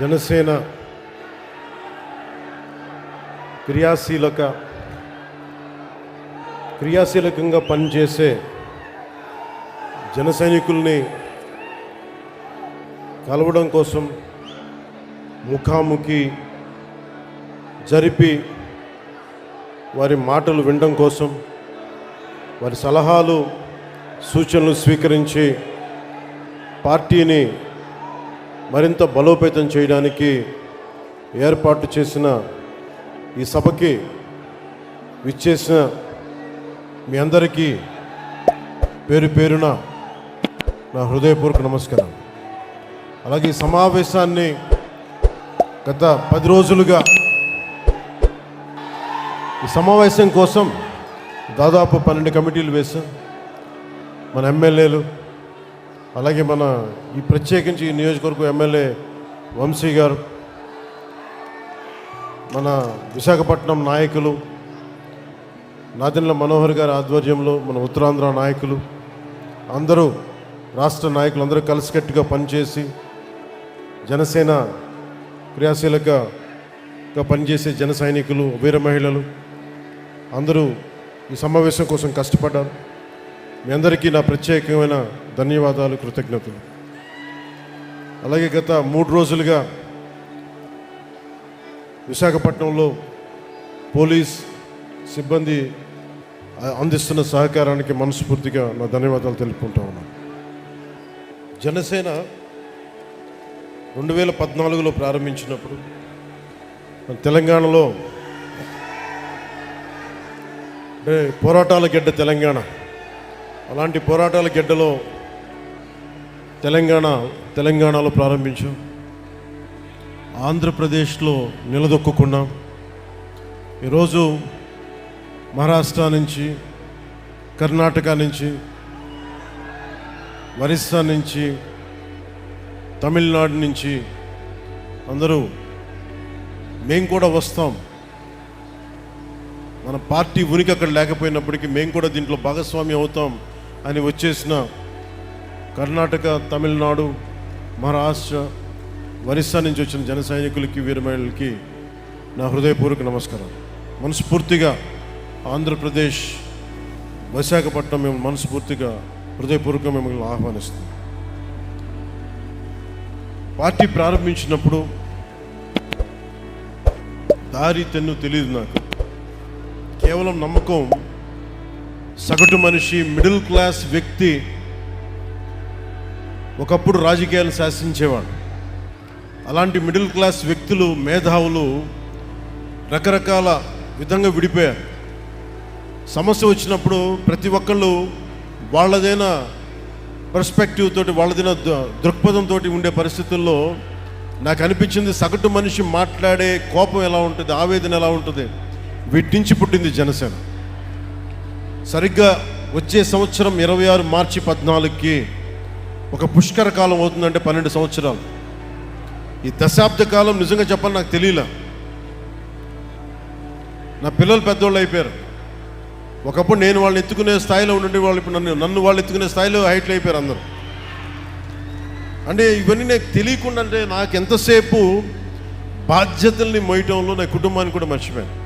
జనసేన క్రియాశీలక క్రియాశీలకంగా పనిచేసే జన సైనికుల్ని కలవడం కోసం ముఖాముఖి జరిపి వారి మాటలు వినడం కోసం వారి సలహాలు సూచనలు స్వీకరించి పార్టీని మరింత బలోపేతం చేయడానికి ఏర్పాటు చేసిన ఈ సభకి విచ్చేసిన మీ అందరికీ పేరు పేరున నా హృదయపూర్వక నమస్కారం. అలాగే ఈ సమావేశాన్ని గత పది రోజులుగా ఈ సమావేశం కోసం దాదాపు పన్నెండు కమిటీలు వేశాం. మన ఎమ్మెల్యేలు అలాగే మన ఈ ప్రత్యేకించి ఈ నియోజకవర్గ ఎమ్మెల్యే వంశీ గారు మన విశాఖపట్నం నాయకులు నాదిన్ల మనోహర్ గారి ఆధ్వర్యంలో మన ఉత్తరాంధ్ర నాయకులు అందరూ రాష్ట్ర నాయకులు అందరూ కలిసికట్టుగా పనిచేసి జనసేన క్రియాశీలకగా పనిచేసే జన సైనికులు వీర మహిళలు అందరూ ఈ సమావేశం కోసం కష్టపడ్డారు. మీ అందరికీ నా ప్రత్యేకమైన ధన్యవాదాలు కృతజ్ఞతలు. అలాగే గత మూడు రోజులుగా విశాఖపట్నంలో పోలీస్ సిబ్బంది అందిస్తున్న సహకారానికి మనస్ఫూర్తిగా నా ధన్యవాదాలు తెలుపుకుంటా ఉన్నాను. జనసేన రెండు వేల పద్నాలుగులో ప్రారంభించినప్పుడు తెలంగాణలో పోరాటాల గడ్డ తెలంగాణ. అలాంటి పోరాటాల గెడ్డలో తెలంగాణ తెలంగాణలో ప్రారంభించాం. ఆంధ్రప్రదేశ్లో నిలదొక్కున్నాం ఈరోజు మహారాష్ట్ర నుంచి కర్ణాటక నుంచి ఒరిస్సా నుంచి తమిళనాడు నుంచి అందరూ మేము కూడా వస్తాం. మన పార్టీ ఉనికి అక్కడ లేకపోయినప్పటికీ మేము కూడా దీంట్లో భాగస్వామి అవుతాం. అని వచ్చేసిన కర్ణాటక తమిళనాడు మహారాష్ట్ర ఒరిస్సా నుంచి వచ్చిన జన సైనికులకి వీరమహిళలకి నా హృదయపూర్వక నమస్కారం మనస్ఫూర్తిగా ఆంధ్రప్రదేశ్ విశాఖపట్నం మేము మనస్ఫూర్తిగా హృదయపూర్వకంగా మిమ్మల్ని ఆహ్వానిస్తాం పార్టీ ప్రారంభించినప్పుడు దారి తెన్ను తెలియదు నాకు. కేవలం నమ్మకం సగటు మనిషి మిడిల్ క్లాస్ వ్యక్తి ఒకప్పుడు రాజకీయాలు శాసించేవాడు. అలాంటి మిడిల్ క్లాస్ వ్యక్తులు మేధావులు రకరకాల విధంగా విడిపోయారు. సమస్య వచ్చినప్పుడు ప్రతి ఒక్కళ్ళు వాళ్ళదైన పర్స్పెక్టివ్ తోటి వాళ్ళదైన దృక్పథంతో ఉండే పరిస్థితుల్లో నాకు అనిపించింది సగటు మనిషి మాట్లాడే కోపం ఎలా ఉంటుంది ఆవేదన ఎలా ఉంటుంది? వీటి నుంచి పుట్టింది జనసేన. సరిగ్గా వచ్చే సంవత్సరం ఇరవై ఆరు మార్చి పద్నాలుగుకి ఒక పుష్కర కాలం అవుతుందంటే పన్నెండు సంవత్సరాలు. ఈ దశాబ్ద కాలం నిజంగా చెప్పాలి నాకు తెలియలే. నా పిల్లలు పెద్దోళ్ళు అయిపోయారు. ఒకప్పుడు నేను వాళ్ళని ఎత్తుకునే స్థాయిలో ఉండే వాళ్ళు ఇప్పుడు నన్ను నన్ను వాళ్ళు ఎత్తుకునే స్థాయిలో హైట్లు అయిపోయారు అందరూ. అంటే ఇవన్నీ నాకు తెలియకుండా అంటే నాకు ఎంతసేపు బాధ్యతల్ని మోయటంలో నా కుటుంబాన్ని కూడా మర్చిపోయాను.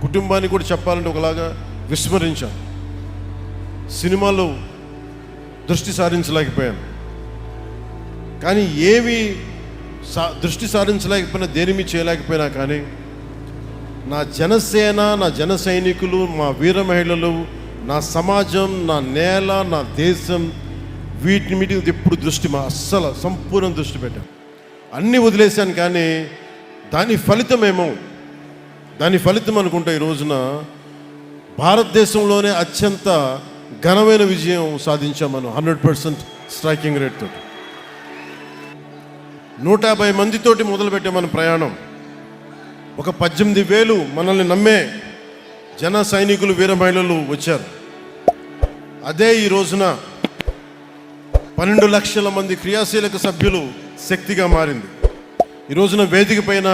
కుటుంబాన్ని కూడా చెప్పాలంటే ఒకలాగా విస్మరించాను సినిమాలో దృష్టి సారించలేకపోయాను కానీ ఏవి సా దృష్టి సారించలేకపోయినా దేనిమి చేయలేకపోయినా కానీ నా జనసేన నా జన సైనికులు మా వీర మహిళలు నా సమాజం నా నేల నా దేశం వీటి మీద ఎప్పుడు దృష్టి మా అస్సలు సంపూర్ణ దృష్టి పెట్టాను అన్నీ వదిలేశాను కానీ దాని ఫలితమేమో దాని ఫలితం అనుకుంటా ఈ రోజున భారతదేశంలోనే అత్యంత ఘనమైన విజయం సాధించాం మనం హండ్రెడ్ పర్సెంట్ స్ట్రైకింగ్ రేట్ తోటి. నూట యాభై మందితోటి మొదలుపెట్టే మన ప్రయాణం. ఒక పద్దెనిమిది వేలు మనల్ని నమ్మే జన సైనికులు వీర మహిళలు వచ్చారు. అదే ఈ రోజున పన్నెండు లక్షల మంది క్రియాశీలక సభ్యులు శక్తిగా మారింది. ఈ రోజున వేదిక పైన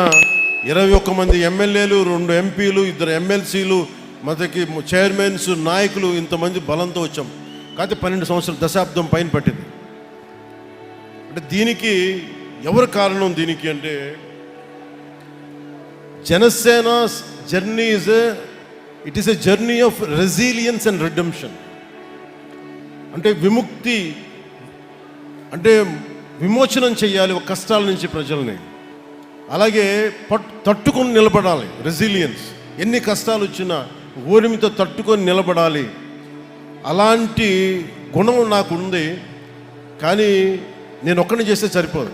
ఇరవై ఒక్క మంది ఎమ్మెల్యేలు రెండు ఎంపీలు ఇద్దరు ఎమ్మెల్సీలు మనకి చైర్మన్స్ నాయకులు ఇంతమంది బలంతో వచ్చాం. కాకపోతే పన్నెండు సంవత్సరాల దశాబ్దం పైన పట్టింది. అంటే దీనికి ఎవరు కారణం దీనికి అంటే Janasena journey is it is a journey of resilience and redemption అంటే విముక్తి అంటే విమోచనం చేయాలి ఒక కష్టాల నుంచి ప్రజల్ని. అలాగే పట్ తట్టుకుని నిలబడాలి రెసిలియన్స్ ఎన్ని కష్టాలు వచ్చినా ఊరిమితో తట్టుకొని నిలబడాలి. అలాంటి గుణం నాకు ఉంది. కానీ నేను ఒక్కడిని చేస్తే సరిపోదు.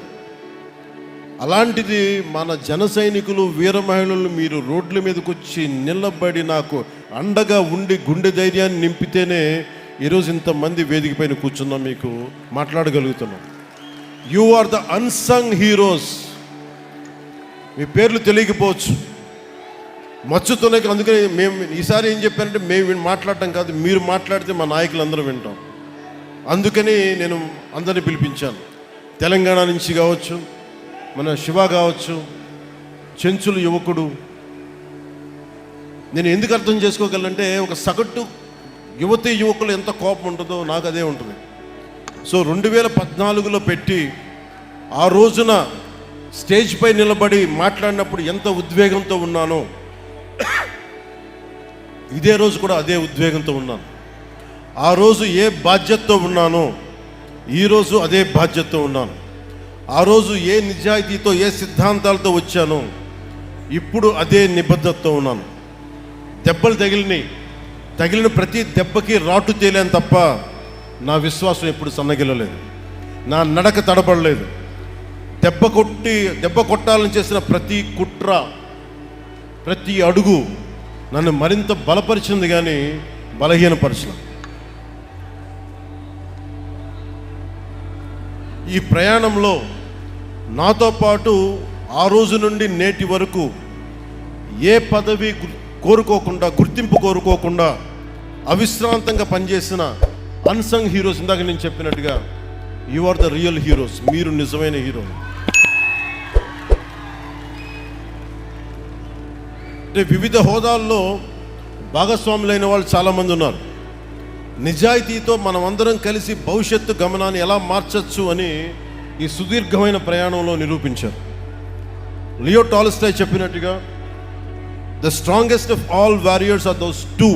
అలాంటిది మన జన సైనికులు వీర మహిళలు మీరు రోడ్ల మీదకి వచ్చి నిలబడి నాకు అండగా ఉండి గుండె ధైర్యాన్ని నింపితేనే ఈరోజు ఇంతమంది వేదిక పైన కూర్చున్నాం మీకు మాట్లాడగలుగుతున్నాం. You are the unsung heroes మీ పేర్లు తెలియకపోవచ్చు. మచ్చుతోనే అందుకని మేము ఈసారి ఏం చెప్పారంటే మేము మాట్లాడటం కాదు మీరు మాట్లాడితే మా నాయకులు అందరూ వింటాం. అందుకని నేను అందరిని పిలిపించాను. తెలంగాణ నుంచి కావచ్చు మన శివ కావచ్చు చెంచులు యువకుడు. నేను ఎందుకు అర్థం చేసుకోగలంటే ఒక సగటు యువతి యువకులు ఎంత కోపం ఉంటుందో నాకు అదే ఉంటుంది. సో రెండు వేల పద్నాలుగులో పెట్టి ఆ రోజున స్టేజ్ పై నిలబడి మాట్లాడినప్పుడు ఎంత ఉద్వేగంతో ఉన్నానో ఇదే రోజు కూడా అదే ఉద్వేగంతో ఉన్నాను. ఆ రోజు ఏ బాధ్యతతో ఉన్నానో ఈరోజు అదే బాధ్యతతో ఉన్నాను. ఆ రోజు ఏ నిజాయితీతో ఏ సిద్ధాంతాలతో వచ్చానో ఇప్పుడు అదే నిబద్ధతతో ఉన్నాను. దెబ్బలు తగిలినాయి. తగిలిన ప్రతి దెబ్బకి రాటు తేలేను తప్ప నా విశ్వాసం ఎప్పుడు సన్నగిల్లలేదు. నా నడక తడబడలేదు. దెబ్బ కొట్టి దెబ్బ కొట్టాలని చేసిన ప్రతి కుట్ర ప్రతి అడుగు నన్ను మరింత బలపరిచింది కానీ బలహీనపరచలేదు ఈ ప్రయాణంలో నాతో పాటు ఆ రోజు నుండి నేటి వరకు ఏ పదవి కోరుకోకుండా గుర్తింపు కోరుకోకుండా అవిశ్రాంతంగా పనిచేసిన అన్సంగ్ హీరోస్ ఇందాక నేను చెప్పినట్టుగా you are the real heroes మీరు నిజమైన హీరో అంటే వివిధ హోదాల్లో భాగస్వాములైన వాళ్ళు చాలామంది ఉన్నారు. నిజాయితీతో మనమందరం కలిసి భవిష్యత్తు గమనాన్ని ఎలా మార్చచ్చు అని ఈ సుదీర్ఘమైన ప్రయాణంలో నిరూపించారు. లియో టాలిస్టాయ్ చెప్పినట్టుగా the strongest of all warriors are those two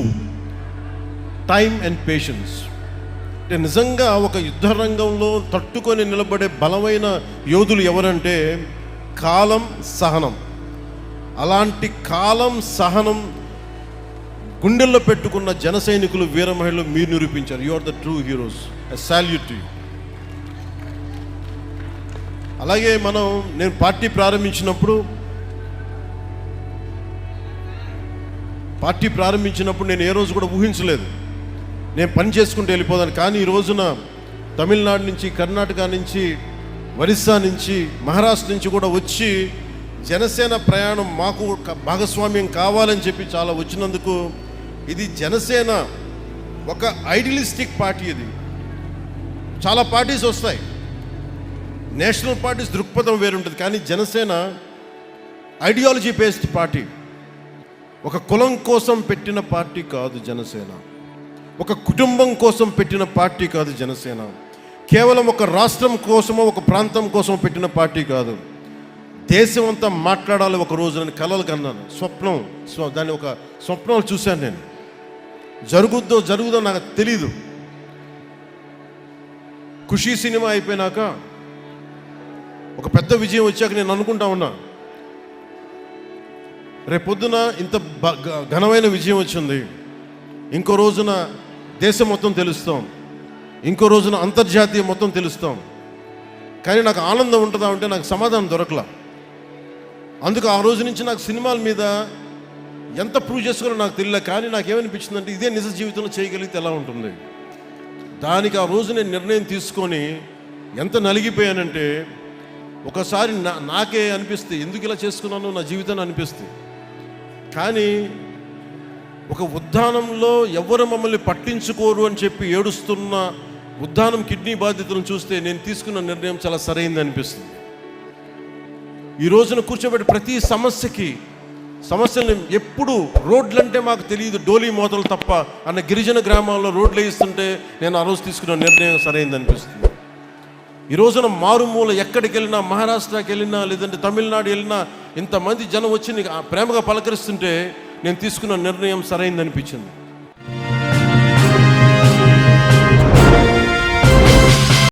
time and patience. అంటే నిజంగా ఒక యుద్ధ రంగంలో తట్టుకొని నిలబడే బలమైన యోధులు ఎవరంటే కాలం సహనం. అలాంటి కాలం సహనం గుండెల్లో పెట్టుకున్న జన సైనికులు వీర మహిళలు మీరు నిరూపించారు. You are the true heroes salute you అలాగే మనం నేను పార్టీ ప్రారంభించినప్పుడు పార్టీ ప్రారంభించినప్పుడు నేను ఏ రోజు కూడా ఊహించలేదు. నేను పని చేసుకుంటూ వెళ్ళిపోదాను కానీ ఈ రోజున తమిళనాడు నుంచి కర్ణాటక నుంచి ఒరిస్సా నుంచి మహారాష్ట్ర నుంచి కూడా వచ్చి జనసేన ప్రయాణం మాకు భాగస్వామ్యం కావాలని చెప్పి చాలా వచ్చినందుకు ఇది జనసేన ఒక ఐడియలిస్టిక్ పార్టీ ఇది. చాలా పార్టీస్ వస్తాయి. నేషనల్ పార్టీస్ దృక్పథం వేరుంటుంది కానీ జనసేన ఐడియాలజీ బేస్డ్ పార్టీ. ఒక కులం కోసం పెట్టిన పార్టీ కాదు జనసేన. ఒక కుటుంబం కోసం పెట్టిన పార్టీ కాదు జనసేన. కేవలం ఒక రాష్ట్రం కోసమో ఒక ప్రాంతం కోసమో పెట్టిన పార్టీ కాదు. దేశం అంతా మాట్లాడాలి ఒక రోజు నేను కలలు కన్నాను. స్వప్నం స్వ దాన్ని ఒక స్వప్నాలు చూశాను నేను. జరుగుద్దో జరుగుదో నాకు తెలీదు. ఖుషీ సినిమా అయిపోయినాక ఒక పెద్ద విజయం వచ్చాక నేను అనుకుంటా ఉన్నా. రేపొద్దున ఇంత ఘనమైన విజయం వచ్చింది. ఇంకో రోజున దేశం మొత్తం తెలుస్తాం. ఇంకో రోజున అంతర్జాతీయ మొత్తం తెలుస్తాం. కానీ నాకు ఆనందం ఉంటుందా అంటే నాకు సమాధానం దొరకలా. అందుకు ఆ రోజు నుంచి నాకు సినిమాల మీద ఎంత ప్రూవ్ చేసుకోవాలో నాకు తెలియదు కానీ నాకు ఏమనిపించిందంటే ఇదే నిజ జీవితంలో చేయగలిగితే ఎలా ఉంటుంది? దానికి ఆ రోజు నేను నిర్ణయం తీసుకొని ఎంత నలిగిపోయానంటే ఒకసారి నా నాకే అనిపిస్తే ఎందుకు ఇలా చేసుకున్నాను నా జీవితాన్ని అనిపిస్తుంది కానీ ఒక ఉద్దానంలో ఎవరు మమ్మల్ని పట్టించుకోరు అని చెప్పి ఏడుస్తున్న ఉద్దానం కిడ్నీ బాధితులను చూస్తే నేను తీసుకున్న నిర్ణయం చాలా సరైంది అనిపిస్తుంది. ఈ రోజున కూర్చోబెట్టి ప్రతి సమస్యకి సమస్యలు ఎప్పుడు రోడ్లంటే మాకు తెలియదు డోలీ మోతలు తప్ప. అన్న గిరిజన గ్రామాల్లో రోడ్లు వేయిస్తుంటే నేను ఆ రోజు తీసుకున్న నిర్ణయం సరైంది అనిపిస్తుంది. ఈ రోజున మారుమూల ఎక్కడికి వెళ్ళినా మహారాష్ట్రకి వెళ్ళినా లేదంటే తమిళనాడు వెళ్ళినా ఇంతమంది జనం వచ్చి ప్రేమగా పలకరిస్తుంటే నేను తీసుకున్న నిర్ణయం సరైంది అనిపించింది.